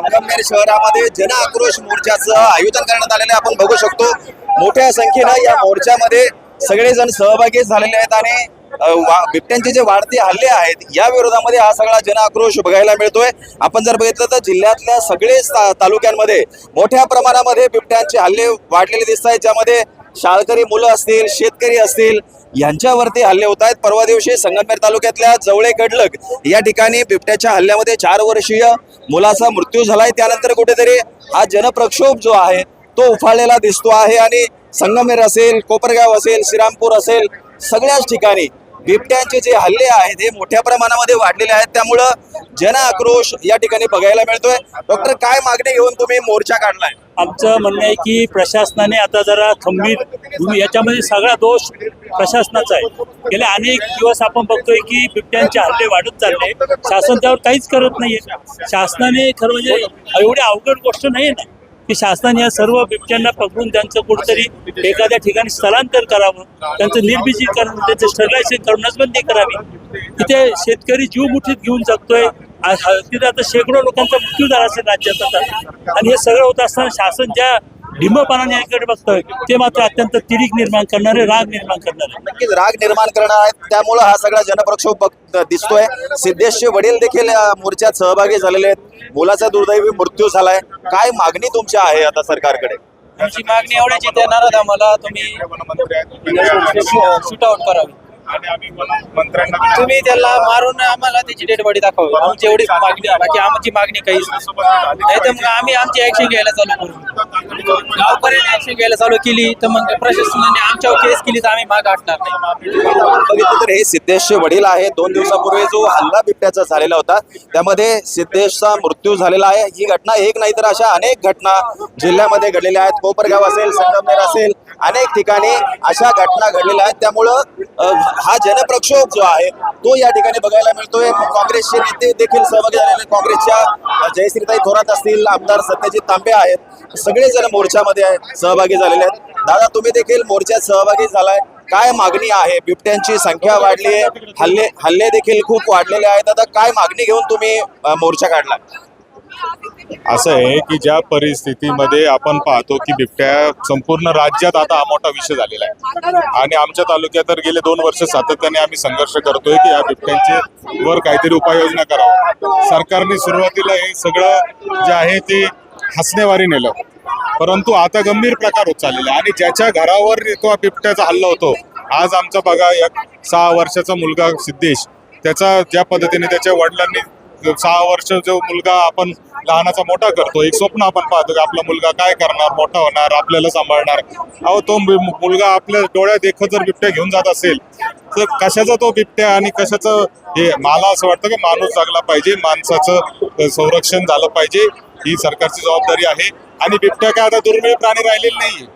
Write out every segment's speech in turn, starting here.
संगमनेर शहरामध्ये जन आक्रोश मोर्चाचं आयोजन करण्यात आलेलं आहे. आपण बघू शकतो मोठ्या संख्येनं या मोर्चामध्ये सगळेजण सहभागी झालेले आहेत आणि वा- बिबट्यांचे जे वाढते हल्ले आहेत या विरोधामध्ये हा सगळा जन आक्रोश बघायला मिळतोय. आपण जर बघितलं तर जिल्ह्यातल्या सगळेच तालुक्यांमध्ये मोठ्या प्रमाणामध्ये बिबट्यांचे हल्ले वाढलेले दिसत आहेत ज्यामध्ये शाळकरी मुलं असतील शेतकरी असतील यांच्यावरती हल्ले होत आहेत. परवा दिवशी संगमनेर तालुक्यातल्या जवळे कडलक या ठिकाणी बिबट्याच्या हल्ल्यामध्ये चार वर्षीय मुलाचा मृत्यू झालाय. त्यानंतर कुठेतरी हा जनप्रक्षोभ जो आहे तो उफाळलेला दिसतो आहे. आणि संगमनेर असेल कोपरगाव असेल श्रीरामपूर असेल सगळ्याच ठिकाणी बिबट्यांचे जे हल्ले आहेत हे मोठ्या प्रमाणामध्ये वाढलेले आहेत. त्यामुळं जन आक्रोश या ठिकाणी बघायला मिळतोय. डॉक्टर काय मागणी घेऊन तुम्ही मोर्चा काढलाय? आमचं म्हणणं आहे की प्रशासनाने आता जरा खंबीर याच्यामध्ये सगळा दोष प्रशासनाचा आहे. गेले अनेक दिवस आपण बघतोय की बिबट्यांचे हल्ले वाढत चालले. शासन त्यावर काहीच करत नाहीये. शासनाने खरं म्हणजे एवढी अवघड गोष्ट नाही ना. की शासनाने या सर्व बिबट्यांना पकडून त्यांचं कुठेतरी एखाद्या ठिकाणी स्थलांतर करावं. त्यांचं निर्बिजीकरण त्यांचं स्टरलायझेशन करून बंदी करावी. तिथे शेतकरी जीव मुठीत घेऊन जगतोय. तिथे आता शेकडो लोकांचा मृत्यू झाला असेल राज्यात आता आणि हे सगळं होत असताना शासन ज्या ढिंबपणाने याकडे बघतोय ते मात्र अत्यंत तिडीक निर्माण करणारे राग निर्माण करणारे. नक्कीच राग निर्माण करणार आहेत. त्यामुळं हा सगळा जनप्रक्षोभ बघ- दिसतोय. सिद्धेशचे वडील देखील या मोर्चात सहभागी झालेले आहेत. मुलाचा दुर्दैवी मृत्यू झालाय. काय मागणी तुमच्या आहे आता सरकारकडे? आमची मागणी एवढीच आहे देणार आहात आम्हाला. तुम्ही शूट आउट करावी. तुम्ही त्याला मारून आम्हाला त्याची डेड बॉडी दाखवावी आमची एवढी मागणी आहे. बाकी आमची मागणी काहीच नाही. तर मग आम्ही आमची ऍक्शन घ्यायला चालू करू. गावकऱ्यांनी ऍक्शन घ्यायला चालू केली. तर मग प्रशासनाने आमच्यावर केस केली तर आम्ही माग हटणार नाही. बघितलं तर हे सिद्धेशचे वडील आहेत दोन दिवसापूर्वी जो हल्ला बिबट्याचा झालेला होता त्यामध्ये सिद्धेशचा मृत्यू झालेला आहे. ही घटना एक नाही तर अशा अनेक घटना जिल्ह्यामध्ये घडलेल्या आहेत. कोपरगाव असेल संगमनेर असेल अनेक ठिकाणी अशा घटना घडलेल्या आहेत. त्यामुळं अ, हा जनप्रक्षोभ जो आहे तो या ठिकाणी बघायला मिळतोय. काँग्रेसचे नेते देखील सहभागी झालेले काँग्रेसच्या जयश्रीताई थोरात असतील आमदार सत्यजित तांबे आहेत. सगळेजण मोर्चामध्ये सहभागी झालेले आहेत. दादा तुम्ही देखील मोर्चात सहभागी झालाय. काय मागणी आहे? बिबट्यांची संख्या वाढली आहे. हल्ले हल्ले देखील खूप वाढलेले आहेत. आता काय मागणी घेऊन तुम्ही मोर्चा काढला असं आहे की ज्या परिस्थितीमध्ये आपण पाहतो की बिबट्या संपूर्ण राज्यात हा आता मोठा विषय झालेला आहे. आणि आमच्या तालुक्यात तर गेले दोन वर्ष सातत्याने आम्ही संघर्ष करतोय की या बिबट्यांचे वर काहीतरी उपाययोजना करावं. सरकारने सुरुवातीला हे सगळं जे आहे ते हसनेवारी नेलं. परंतु आता गंभीर प्रकार होत चाललेला आहे. आणि ज्याच्या घरावर तो बिबट्याचा हल्ला होतो आज आमचा बघा एक सहा वर्षाचा मुलगा सिद्धेश त्याचा ज्या पद्धतीने त्याच्या वडिलांनी सहा वर्ष जो मुलगा आपण लहानाचा मोठा करतो एक स्वप्न आपण पाहतो की आपला मुलगा काय करणार मोठा होणार आपल्याला सांभाळणार. अहो तो मुलगा आपल्या डोळ्यात देखत जर बिबट्या घेऊन जात असेल तर कशाचा तो बिबट्या आणि कशाचं हे? मला असं वाटतं की माणूस जगला पाहिजे माणसाचं संरक्षण झालं पाहिजे ही सरकारची जबाबदारी आहे. आणि बिबट्या काय आता दुर्मिळ प्राणी राहिलेले नाही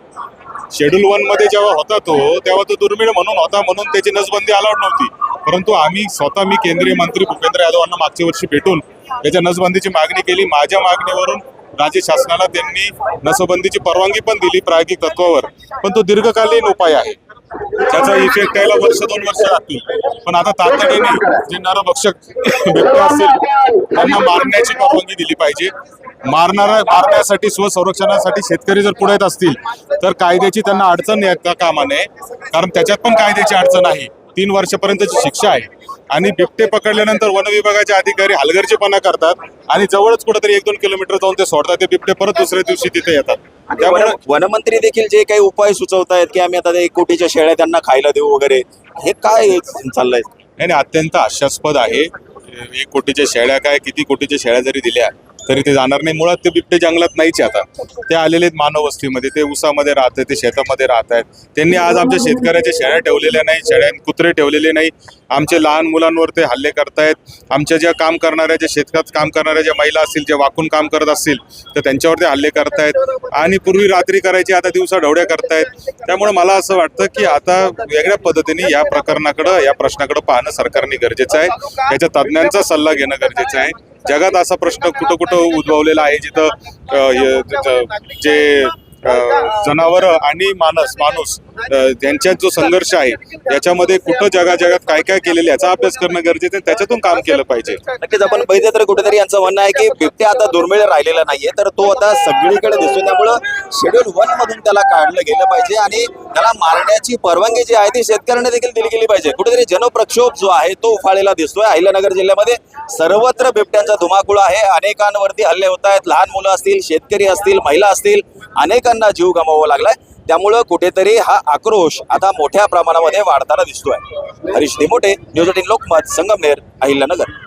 शेड्यूल वनमध्ये जेव्हा होता तो तेव्हा तो दुर्मिळ म्हणून होता म्हणून त्याची नसबंदी अलाउड नव्हती. परंतु आम्ही स्वतः मी केंद्रीय मंत्री भूपेंद्र यादवांना मागच्या वर्षी भेटून त्याच्या नसबंदीची मागणी केली. माझ्या मागणीवरून राज्य शासनाला त्यांनी नसबंदीची परवानगी पण दिली प्रायोगिक तत्वावर. पण तो दीर्घकालीन उपाय आहे. त्याचा इफेक्ट यायला वर्ष दोन वर्ष लागतील. पण आता तातडीने जे नरभक्षक बिबटे असतील त्यांना मारण्याची परवानगी दिली पाहिजे. मारणारा मारण्यासाठी स्वसंरक्षणासाठी शेतकरी जर पुढे येत असतील तर कायद्याची त्यांना अडचण येता कामा नये कारण त्याच्यात पण कायद्याची अडचण आहे. तीन वर्षापर्यंतची शिक्षा आहे. आणि बिबटे पकडल्यानंतर वन विभागाचे अधिकारी हलगर्जीपणा करतात आणि जवळच कुठेतरी एक दोन किलोमीटर जाऊन ते सोडतात. ते बिबटे परत दुसऱ्या दिवशी तिथे येतात. त्यामुळे वन- वनमंत्री देखील जे काही उपाय सुचवतायत की आम्ही आता एक कोटीच्या शेळ्या त्यांना खायला देऊ वगैरे हे काय चाललंय? नाही नाही, अत्यंत हास्यास्पद आहे. एक कोटीच्या शेळ्या काय किती कोटीच्या शेळ्या जरी दिल्या तरी ते जाणार नाही. मुळात ते बिबटे जंगलात नाहीच आता. ते आलेले आहेत मानव वस्तीमध्ये. ते उसामध्ये राहत आहेत ते शेतामध्ये राहत आहेत. त्यांनी आज आमच्या शेतकऱ्याच्या शेळ्या ठेवलेल्या नाही शेळ्या कुत्रे ठेवलेले नाही. आमचे लहान मुलांवर ते हल्ले करतायत. आमच्या ज्या काम करणाऱ्या ज्या शेतकात काम करणाऱ्या ज्या महिला असतील ज्या वाकून काम करत असतील तर त्यांच्यावर ते हल्ले करतायत. आणि पूर्वी रात्री करायचे आता दिवसा ढवड्या करतायत. त्यामुळे मला असं वाटतं की आता वेगळ्या पद्धतीने या प्रकरणाकडं या प्रश्नाकडे पाहणं सरकारने गरजेचं आहे. याच्या तज्ज्ञांचा सल्ला घेणं गरजेचं आहे. जगात असा प्रश्न कुठं कुठं उद्भवलेला आहे जिथं जे जनावर आणि माणस माणूस त्यांच्यात यांच्यात जो संघर्ष आहे याच्यामध्ये कुठं जगा जगात काय काय केलेलं याचा अभ्यास करणं गरजेचं आहे त्याच्यातून काम केलं पाहिजे. नक्कीच आपण बघितलं तर कुठेतरी यांचं म्हणणं आहे की बिबट्या आता दुर्मिळ राहिलेला नाहीये तर तो आता सगळीकडे दिसतो त्यामुळं शेड्यूल वन मधून त्याला काढलं गेलं पाहिजे आणि त्याला मारण्याची परवानगी जी आहे ती शेतकऱ्यांना देखील दिली गेली पाहिजे. कुठेतरी जनप्रक्षोभ जो आहे तो उफाळलेला दिसतोय. अहिल्यानगर जिल्ह्यामध्ये सर्वत्र बिबट्यांचा धुमाकूळ आहे. अनेकांवरती हल्ले होत आहेत. लहान मुलं असतील शेतकरी असतील महिला असतील अनेकांना जीव गमावा लागलाय. त्यामुळं कुठेतरी हा आक्रोश आता मोठ्या प्रमाणामध्ये वाढताना दिसतोय. Harish Dimote news eighteen Lokmat Sangamner Ahilyanagar.